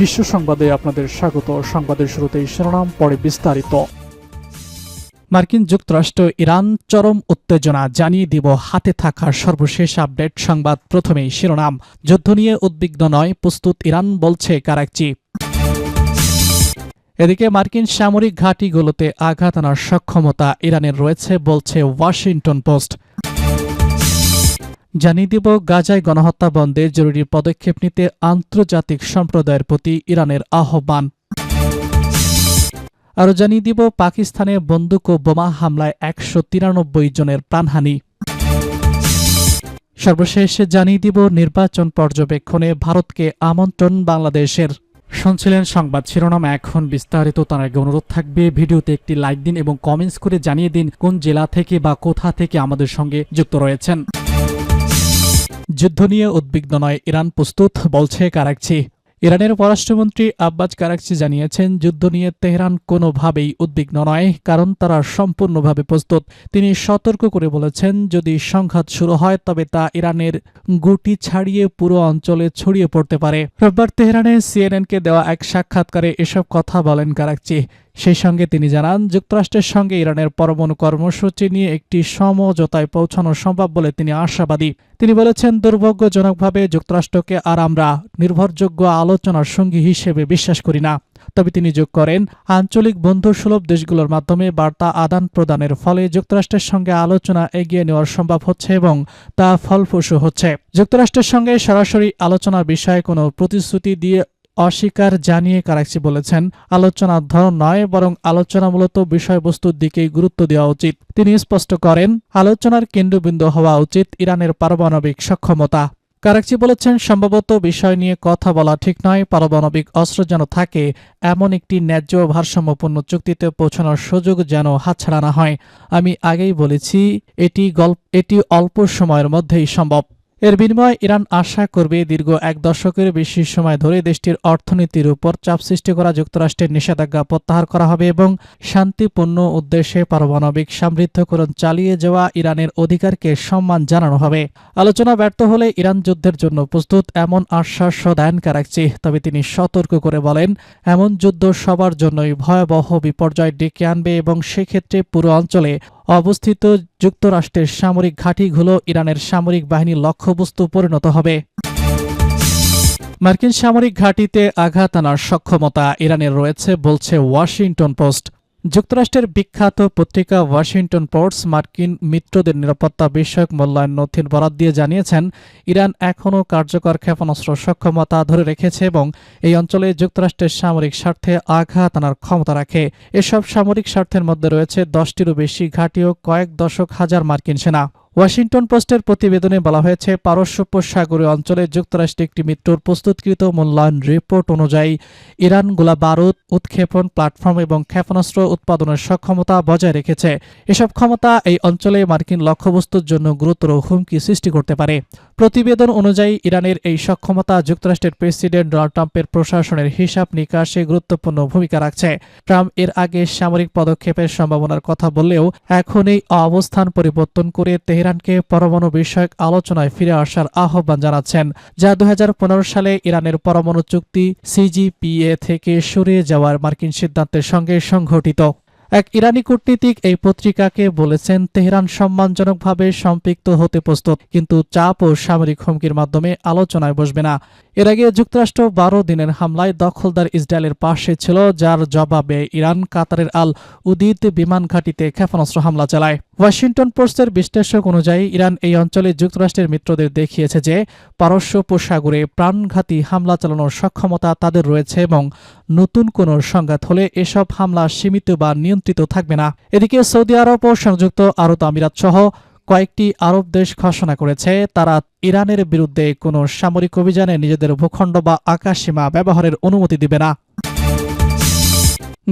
বিশ্ব সংবাদে আপনাদের স্বাগত। সংবাদের শুরুতেই শিরোনাম, পরে বিস্তারিত। মার্কিন যুক্তরাষ্ট্র ইরান চরম উত্তেজনা জানিয়ে দিব হাতে থাকা সর্বশেষ আপডেট সংবাদ প্রথমেই শিরোনাম। যুদ্ধ নিয়ে উদ্বিগ্ন নয়, প্রস্তুত ইরান বলছে কারাকচি। এদিকে মার্কিন সামরিক ঘাঁটিগুলোতে আঘাত আনার সক্ষমতা ইরানের রয়েছে, বলছে ওয়াশিংটন পোস্ট। জানিয়ে দিব গাজায় গণহত্যা বন্ধে জরুরি পদক্ষেপ নিতে আন্তর্জাতিক সম্প্রদায়ের প্রতি ইরানের আহ্বান। আরও জানিয়ে দিব, পাকিস্তানে বন্দুক ও বোমা হামলায় একশো তিরানব্বই জনের প্রাণহানি। সর্বশেষ জানিয়ে দিব, নির্বাচন পর্যবেক্ষণে ভারতকে আমন্ত্রণ বাংলাদেশের। শুনছিলেন সংবাদ শিরোনাম, এখন বিস্তারিত, তার আগে অনুরোধ থাকবে, ভিডিওতে একটি লাইক দিন এবং কমেন্টস করে জানিয়ে দিন কোন জেলা থেকে বা কোথা থেকে আমাদের সঙ্গে যুক্ত রয়েছেন। যুদ্ধ নিয়ে উদ্বিগ্ন নয়। ইরান প্রস্তুত, বলছে কারাকচি। ইরানের পররাষ্ট্রমন্ত্রী আব্বাস কারাকচি জানিয়েছেন, যুদ্ধ নিয়ে তেহরান কোনোভাবেই উদ্বিগ্ন নয়, কারণ তারা সম্পূর্ণভাবে প্রস্তুত। তিনি সতর্ক করে বলেছেন, যদি সংঘাত শুরু হয়, তবে তা ইরানের গুটি ছাড়িয়ে পুরো অঞ্চলে ছড়িয়ে পড়তে পারে। রোববার তেহরানে সিএনএনকে দেওয়া এক সাক্ষাৎকারে এসব কথা বলেন কারাকচি। সেই সঙ্গে তিনি জানান, যুক্তরাষ্ট্রের সঙ্গে ইরানের পরমাণু কর্মসূচি নিয়ে একটি সমঝোতায় পৌঁছানো সম্ভব বলে তিনি আশাবাদী। তিনি বলেছেন, দুর্ভাগ্যজনকভাবে যুক্তরাষ্ট্রকে আর আমরা নির্ভরযোগ্য আলোচনার সঙ্গী হিসেবে বিশ্বাস করি না। তবে তিনি যোগ করেন, আঞ্চলিক বন্ধুসুলভ দেশগুলোর মাধ্যমে বার্তা আদান প্রদানের ফলে যুক্তরাষ্ট্রের সঙ্গে আলোচনা এগিয়ে নেওয়ার সম্ভব হচ্ছে এবং তা ফলপ্রসূ হচ্ছে। যুক্তরাষ্ট্রের সঙ্গে সরাসরি আলোচনার বিষয়ে কোনো প্রতিশ্রুতি দিয়ে অস্বীকার জানিয়ে কারাকচি বলেছেন আলোচনার ধরন নয়, বরং আলোচনা মূলত বিষয়বস্তুর দিকেই গুরুত্ব দেওয়া উচিত। তিনি স্পষ্ট করেন, আলোচনার কেন্দ্রবিন্দু হওয়া উচিত ইরানের পারমাণবিক সক্ষমতা। কারাকচি বলেছেন, সম্ভবত বিষয় নিয়ে কথা বলা ঠিক নয়, পারমাণবিক অস্ত্র যেন থাকে, এমন একটি ন্যায্য ভারসাম্যপূর্ণ চুক্তিতে পৌঁছানোর সুযোগ যেন হাতছাড়া না হয়। আমি আগেই বলেছি, এটি গল্প, এটি অল্প সময়ের মধ্যেই সম্ভব। এর বিনিময়ে ইরান আশা করবে দীর্ঘ এক দশকের বেশি সময় ধরে দেশটির অর্থনীতির উপর চাপ সৃষ্টি করা যুক্তরাষ্ট্রের নিষেধাজ্ঞা প্রত্যাহার করা হবে এবং শান্তিপূর্ণ উদ্দেশ্যে পারমাণবিক সমৃদ্ধকরণ চালিয়ে যাওয়া ইরানের অধিকারকে সম্মান জানানো হবে। আলোচনা ব্যর্থ হলে ইরান যুদ্ধের জন্য প্রস্তুত এমন আশ্বাস দেন কারাকচি তবে তিনি সতর্ক করে বলেন, এমন যুদ্ধ সবার জন্যই ভয়াবহ বিপর্যয় ডেকে আনবে এবং সেক্ষেত্রে পুরো অঞ্চলে অবস্থিত যুক্তরাষ্ট্রের সামরিক ঘাঁটিগুলো ইরানের সামরিক বাহিনীর লক্ষ্যবস্তু পরিণত হবে। মার্কিন সামরিক ঘাঁটিতে আঘাত আনার সক্ষমতা ইরানের রয়েছে, বলছে ওয়াশিংটন পোস্ট। যুক্তরাষ্ট্রের বিখ্যাত পত্রিকা ওয়াশিংটন পোস্ট মার্কিন মিত্রদের নিরাপত্তা বিষয়ক মূল্যায়ন নথির বরাদ দিয়ে জানিয়েছেন, ইরান এখনও কার্যকর ক্ষেপণাস্ত্র সক্ষমতা ধরে রেখেছে এবং এই অঞ্চলে যুক্তরাষ্ট্রের সামরিক স্বার্থে আঘাত আনার ক্ষমতা রাখে। এসব সামরিক স্বার্থের মধ্যে রয়েছে দশটিরও বেশি ঘাটিও কয়েক দশক হাজার মার্কিন সেনা। ওয়াশিংটন পোস্টের প্রতিবেদনে বলা হয়েছে, পারস্য উপসাগরীয় অঞ্চলে যুক্তরাষ্ট্রে একটি মিত্রর প্রস্তুতকৃত মূল্যায়ন রিপোর্ট অনুযায়ী, ইরান গোলা বারুদ, উৎক্ষেপণ প্ল্যাটফর্ম এবং ক্ষেপণাস্ত্র উৎপাদনের সক্ষমতা বজায় রেখেছে। এসব ক্ষমতা এই অঞ্চলে মার্কিন লক্ষ্যবস্তুর জন্য গুরুতর হুমকি সৃষ্টি করতে পারে। প্রতিবেদন অনুযায়ী, ইরানের এই সক্ষমতা যুক্তরাষ্ট্রের প্রেসিডেন্ট ডোনাল্ড ট্রাম্পের প্রশাসনের হিসাব নিকাশে গুরুত্বপূর্ণ ভূমিকা রাখছে। ট্রাম্প এর আগে সামরিক পদক্ষেপের সম্ভাবনার কথা বললেও এখন এই অবস্থান পরিবর্তন করে তেহরানকে পরমাণু বিষয়ক আলোচনায় ফিরে আসার আহ্বান জানাচ্ছেন, যা দু হাজার পনেরো সালে ইরানের পরমাণু চুক্তি সিজিপিএ থেকে সরে যাওয়ার মার্কিন সিদ্ধান্তের সঙ্গে সংঘটিত। এক ইরানি কূটনীতিক এই পত্রিকাকে বলেছেন, তেহরান সম্মানজনকভাবে সম্পৃক্ত হতে প্রস্তুত, কিন্তু চাপ ও সামরিক হুমকির মাধ্যমে আলোচনায় বসবে না। এর আগে যুক্তরাষ্ট্র বারো দিনের হামলায় দখলদার ইসরায়েলের পাশে ছিল, যার জবাবে ইরান কাতারের আল উদিত বিমান ঘাঁটিতে ক্ষেপণাস্ত্র হামলা চালায়। ওয়াশিংটন পোস্টের বিশ্লেষক অনুযায়ী ইরান এই অঞ্চলে যুক্তরাষ্ট্রের মিত্রদের দেখিয়েছে যে পারস্য উপসাগরে প্রাণঘাতী হামলা চালানোর সক্ষমতা তাদের রয়েছে এবং নতুন কোনো সংঘাত হলে এসব হামলা সীমিত বা নিয়ন্ত্রিত থাকবে না। এদিকে সৌদি আরব ও সংযুক্ত আরব আমিরাত সহ কয়েকটি আরব দেশ ঘোষণা করেছে, তারা ইরানের বিরুদ্ধে কোনো সামরিক অভিযানে নিজেদের ভূখণ্ড বা আকাশসীমা ব্যবহারের অনুমতি দিবে না।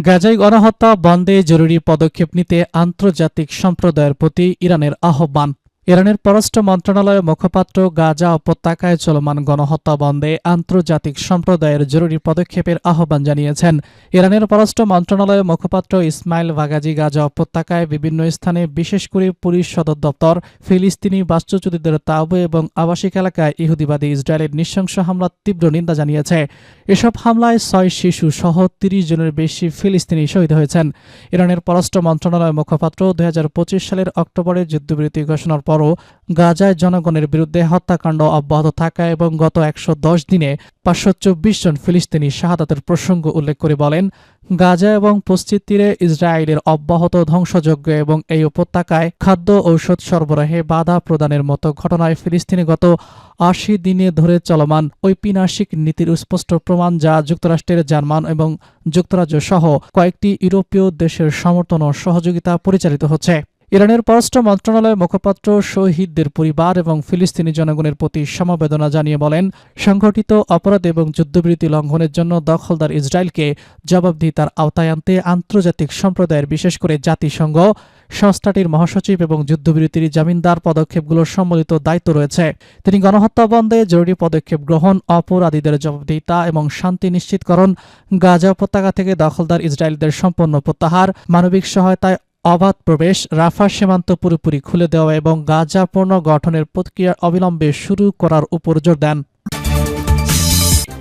গাজাই গণহত্যা বন্ধে জরুরি পদক্ষেপ নিতে আন্তর্জাতিক সম্প্রদায়ের প্রতি ইরানের আহ্বান। ইরানের পররাষ্ট্র মন্ত্রণালয়ের মুখপাত্র গাজা উপত্যকায় চলমান গণহত্যা বন্ধে আন্তর্জাতিক সম্প্রদায়ের জরুরি পদক্ষেপের আহ্বান জানিয়েছেন। ইরানের পররাষ্ট্র মন্ত্রণালয়ের মুখপাত্র ইসমাইল ভাগাজি গাজা উপত্যকায় বিভিন্ন স্থানে বিশেষ করে পুলিশ সদর দপ্তর, ফিলিস্তিনি বাস্তুচ্যুতিদের তাঁবু এবং আবাসিক এলাকায় ইহুদিবাদী ইসরায়েলের নৃশংস হামলার তীব্র নিন্দা জানিয়েছে। এসব হামলায় ছয় শিশু সহ তিরিশ জনের বেশি ফিলিস্তিনি শহীদ হয়েছেন। ইরানের পররাষ্ট্র মন্ত্রণালয়ের মুখপাত্র দু হাজার পঁচিশ সালের অক্টোবরে যুদ্ধবিরতি ঘোষণার পরও গাজায় জনগণের বিরুদ্ধে হত্যাকাণ্ড অব্যাহত থাকা এবং গত একশো দশ দিনে পাঁচশো চব্বিশ জন ফিলিস্তিনি শাহাদাতের প্রসঙ্গ উল্লেখ করে বলেন, গাজা এবং পশ্চিম তীরে ইসরায়েলের অব্যাহত ধ্বংসযজ্ঞ এবং এই উপত্যকায় খাদ্য ঔষধ সরবরাহে বাধা প্রদানের মতো ঘটনায় ফিলিস্তিনে গত আশি দিনে ধরে চলমান ঐতিহাসিক নীতির স্পষ্ট প্রমাণ যা যুক্তরাষ্ট্রের জার্মান এবং যুক্তরাজ্য সহ কয়েকটি ইউরোপীয় দেশের সমর্থন ও সহযোগিতা পরিচালিত হচ্ছে। ইরানের পররাষ্ট্র মন্ত্রণালয়ের মুখপাত্র শহীদদের পরিবার এবং ফিলিস্তিনি জনগণের প্রতি সমবেদনা জানিয়ে বলেন, সংঘটিত অপরাধ এবং যুদ্ধবিরতি লঙ্ঘনের জন্য দখলদার ইসরায়েলকে জবাবদিহিতার আওতায় আনতে আন্তর্জাতিক সম্প্রদায়ের, বিশেষ করে জাতিসংঘ, সংস্থাটির মহাসচিব এবং যুদ্ধবিরতির জামিনদার পদক্ষেপগুলোর সম্মিলিত দায়িত্ব রয়েছে। তিনি গণহত্যা বন্ধে জরুরি পদক্ষেপ গ্রহণ, অপরাধীদের জবাবদিহিতা এবং শান্তি নিশ্চিতকরণ, গাজা উপত্যকা থেকে দখলদার ইসরায়েলদের সম্পন্ন প্রত্যাহার, মানবিক সহায়তায় অবাধ প্রবেশ, রাফা সীমান্ত পুরোপুরি খুলে দেওয়া এবং গাজা পণ্য গঠনের প্রক্রিয়া অবিলম্বে শুরু করার উপর জোর দেন।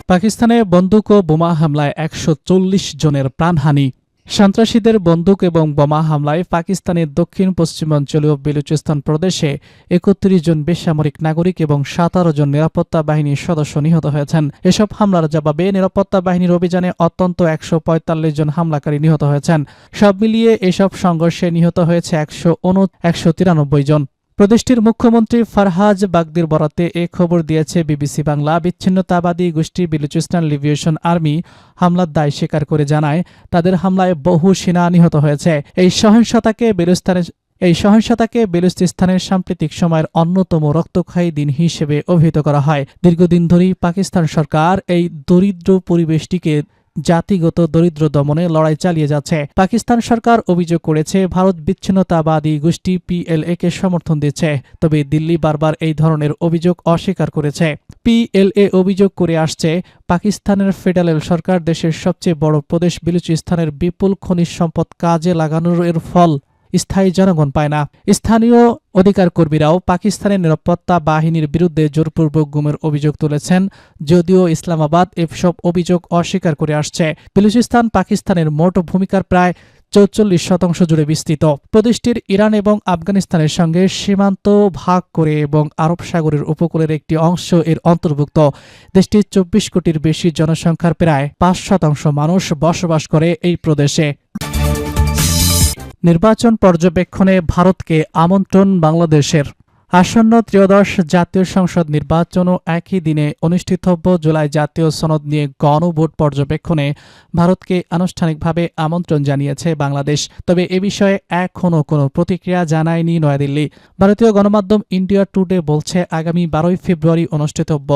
পাকিস্তানে বন্দুক ও বোমা হামলায় একশ চল্লিশ জনের প্রাণহানি। সন্ত্রাসীদের বন্দুক এবং বোমা হামলায় পাকিস্তানের দক্ষিণ পশ্চিমাঞ্চলীয় বেলুচিস্তান প্রদেশে একত্রিশ জন বেসামরিক নাগরিক এবং সাতারো জন নিরাপত্তা বাহিনীর সদস্য নিহত হয়েছেন। এসব হামলার জবাবে নিরাপত্তা বাহিনীর অভিযানে অত্যন্ত একশো পঁয়তাল্লিশ জন হামলাকারী নিহত হয়েছেন। সব মিলিয়ে এসব সংঘর্ষে নিহত হয়েছে একশো একশো তিরানব্বই জন। প্রদেশটির মুখ্যমন্ত্রী ফারহাজ বাগদির বরাতে এ খবর দিয়েছে বিবিসি বাংলা। বিচ্ছিন্নতাবাদী গোষ্ঠী বিলুচিস্তান লিভিয়েশন আর্মি হামলার দায় স্বীকার করে জানায়, তাদের হামলায় বহু সেনা নিহত হয়েছে। এই সহিংসতাকে বেলুস্তানের এই সহিংসতাকে বেলুচিস্তানের সাম্প্রতিক সময়ের অন্যতম রক্তক্ষয়ী দিন হিসেবে অভিহিত করা হয়। দীর্ঘদিন ধরেই পাকিস্তান সরকার এই দরিদ্র পরিবেশটিকে জাতিগত দরিদ্র দমনে লড়াই চালিয়ে যাচ্ছে। পাকিস্তান সরকার অভিযোগ করেছে, ভারত বিচ্ছিন্নতাবাদী গোষ্ঠী পিএলএ কে সমর্থন দিচ্ছে, তবে দিল্লি বারবার এই ধরনের অভিযোগ অস্বীকার করেছে। পিএলএ অভিযোগ করে আসছে, পাকিস্তানের ফেডারেল সরকার দেশের সবচেয়ে বড় প্রদেশ বিলুচিস্তানের বিপুল খনিজ সম্পদ কাজে লাগানোর ফল। স্থায়ী জনগণ পায় না। স্থানীয় অধিকার কর্মীরাও পাকিস্তানের নিরাপত্তা বাহিনীর বিরুদ্ধে জোরপূর্বক গুমের অভিযোগ তুলেছেন, যদিও ইসলামাবাদ এসব অভিযোগ অস্বীকার করে আসছে। বেলুচিস্তান পাকিস্তানের মোট ভূমিকার প্রায় চৌচল্লিশ শতাংশ জুড়ে বিস্তৃত। প্রদেশটির ইরান এবং আফগানিস্তানের সঙ্গে সীমান্ত ভাগ করে এবং আরব সাগরের উপকূলের একটি অংশ এর অন্তর্ভুক্ত। দেশটির চব্বিশ কোটির বেশি জনসংখ্যার প্রায় পাঁচ শতাংশ মানুষ বসবাস করে এই প্রদেশে। নির্বাচন পর্যবেক্ষণে ভারতকে আমন্ত্রণ বাংলাদেশের। আসন্ন ত্রয়োদশ জাতীয় সংসদ নির্বাচনও একই দিনে অনুষ্ঠিতব্য জুলাই জাতীয় সনদ নিয়ে গণভোট পর্যবেক্ষণে ভারতকে আনুষ্ঠানিকভাবে আমন্ত্রণ জানিয়েছে বাংলাদেশ। তবে এ বিষয়ে এখনও কোনো প্রতিক্রিয়া জানায়নি নয়াদিল্লি। ভারতীয় গণমাধ্যম ইন্ডিয়া টুডে বলছে, আগামী বারোই ফেব্রুয়ারি অনুষ্ঠিতব্য।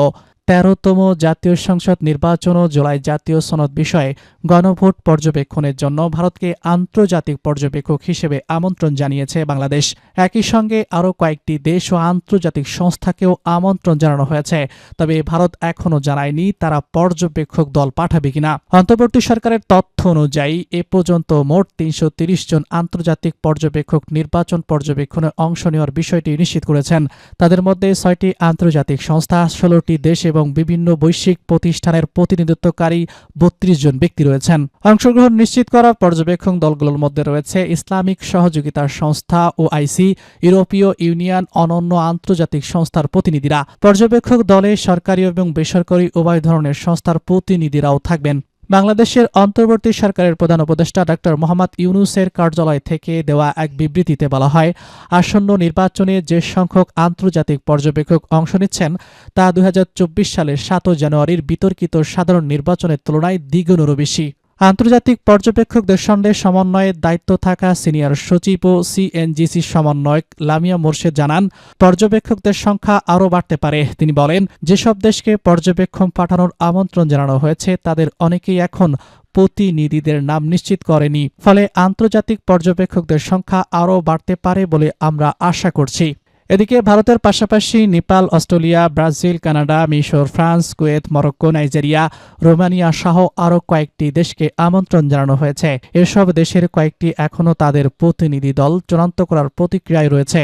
তেরোতম জাতীয় সংসদ নির্বাচন ও জুলাই জাতীয় সনদ বিষয়ে গণভোট পর্যবেক্ষণের জন্য ভারতকে আন্তর্জাতিক পর্যবেক্ষক হিসেবে আমন্ত্রণ জানিয়েছে বাংলাদেশ। একই সঙ্গে আরও কয়েকটি দেশ ও আন্তর্জাতিক সংস্থাকেও আমন্ত্রণ জানানো হয়েছে। তবে ভারত এখনও জানায়নি তারা পর্যবেক্ষক দল পাঠাবে কিনা। অন্তর্বর্তী সরকারের তথ্য অনুযায়ী, এ পর্যন্ত মোট তিনশো জন আন্তর্জাতিক পর্যবেক্ষক নির্বাচন পর্যবেক্ষণে অংশ নেওয়ার বিষয়টি নিশ্চিত করেছেন। তাদের মধ্যে ছয়টি আন্তর্জাতিক সংস্থা, ষোলোটি দেশ এবং বিভিন্ন বৈশ্বিক প্রতিষ্ঠানের প্রতিনিধিত্বকারী বত্রিশ জন ব্যক্তি রয়েছেন। অংশগ্রহণ নিশ্চিত করা পর্যবেক্ষণ দলগুলোর মধ্যে রয়েছে ইসলামিক সহযোগিতার সংস্থা ও আইসি ইউরোপীয় ইউনিয়ন, অনন্য আন্তর্জাতিক সংস্থার প্রতিনিধিরা। পর্যবেক্ষক দলে সরকারি এবং বেসরকারি উভয় ধরনের সংস্থার প্রতিনিধিরাও থাকবেন। বাংলাদেশের অন্তর্বর্তী সরকারের প্রধান উপদেষ্টা ডক্টর মোহাম্মদ ইউনুসের কার্যালয় থেকে দেওয়া এক বিবৃতিতে বলা হয়, আসন্ন নির্বাচনে যে সংখ্যক আন্তর্জাতিক পর্যবেক্ষক অংশ নিচ্ছেন, তা দু হাজার চব্বিশ সালের সাত জানুয়ারির বিতর্কিত সাধারণ নির্বাচনের তুলনায় দ্বিগুণেরও বেশি। আন্তর্জাতিক পর্যবেক্ষকদের সঙ্গে সমন্বয়ের দায়িত্ব থাকা সিনিয়র সচিব ও সিএনজিসি সমন্বয়ক লামিয়া মোর্শেদ জানান, পর্যবেক্ষকদের সংখ্যা আরও বাড়তে পারে। তিনি বলেন, যেসব দেশকে পর্যবেক্ষণ পাঠানোর আমন্ত্রণ জানানো হয়েছে, তাদের অনেকেই এখন প্রতিনিধিদের নাম নিশ্চিত করেনি। ফলে আন্তর্জাতিক পর্যবেক্ষকদের সংখ্যা আরও বাড়তে পারে বলে আমরা আশা করছি। এদিকে ভারতের পাশাপাশি নেপাল, অস্ট্রেলিয়া, ব্রাজিল, কানাডা, মিশর, France, Kuwait, Morocco, Nigeria, Romania সহ আরও কয়েকটি দেশকে আমন্ত্রণ জানানো হয়েছে। এসব দেশের কয়েকটি এখনও তাদের প্রতিনিধি দল চূড়ান্ত করার প্রতিক্রিয়ায় রয়েছে।